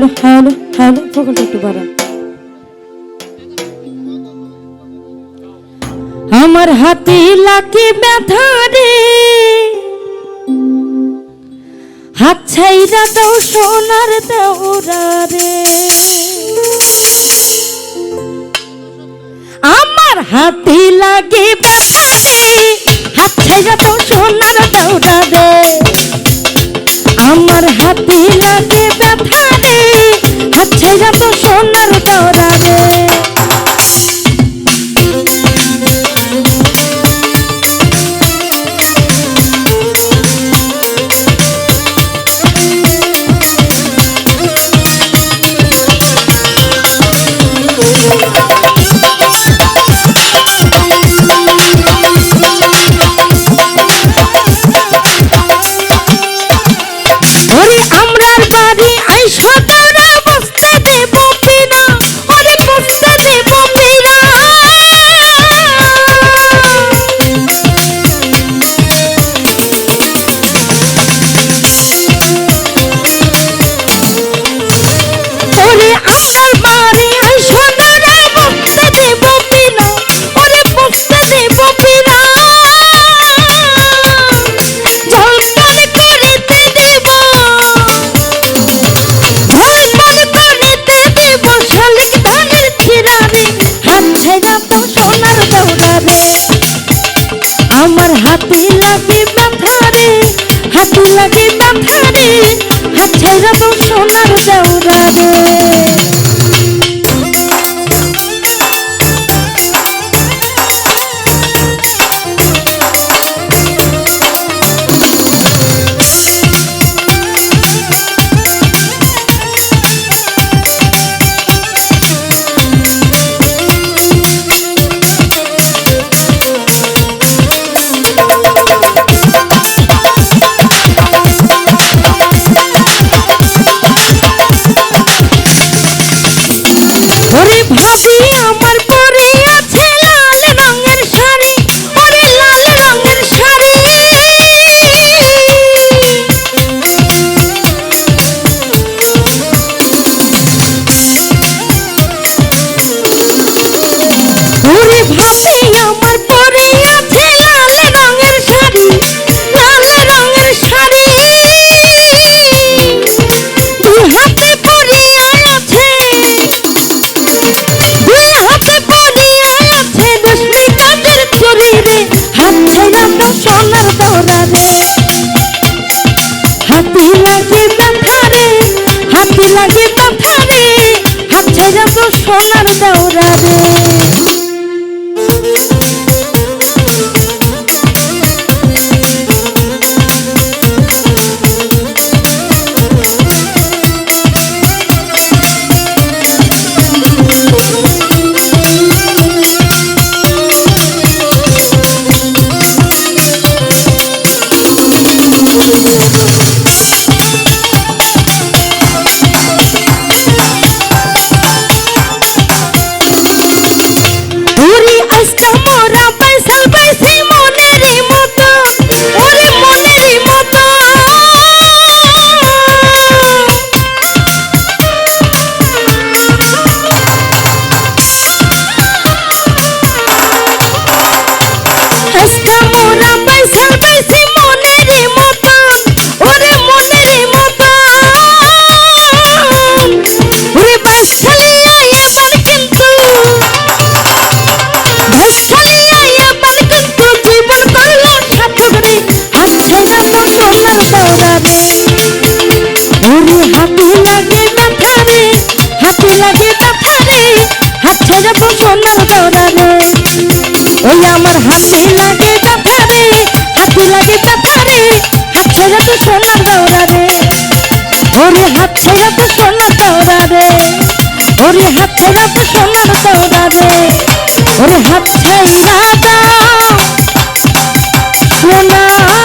Hello hello hello ফোকালটা একটু বাড়ান। আমার হাতে লাগে ব্যথা রে। হাত ছাইরা দাও সোনার দেওরা রে। আমার হাতে লাগে ব্যথা রে। হাত ছাইরা দাও do Música যাব সোনার গড়ারে ওই আমার হাতে লাগে কাঁথারে হাতে লাগে কাঁথারে হাত ছাড়া তো সোনার গড়ারে ওরে হাত ছাড়া তো সোনার গড়ারে ওরে হাত ছাড়া তো সোনার গড়ারে ওরে হাত ছাড়া দাও সোনার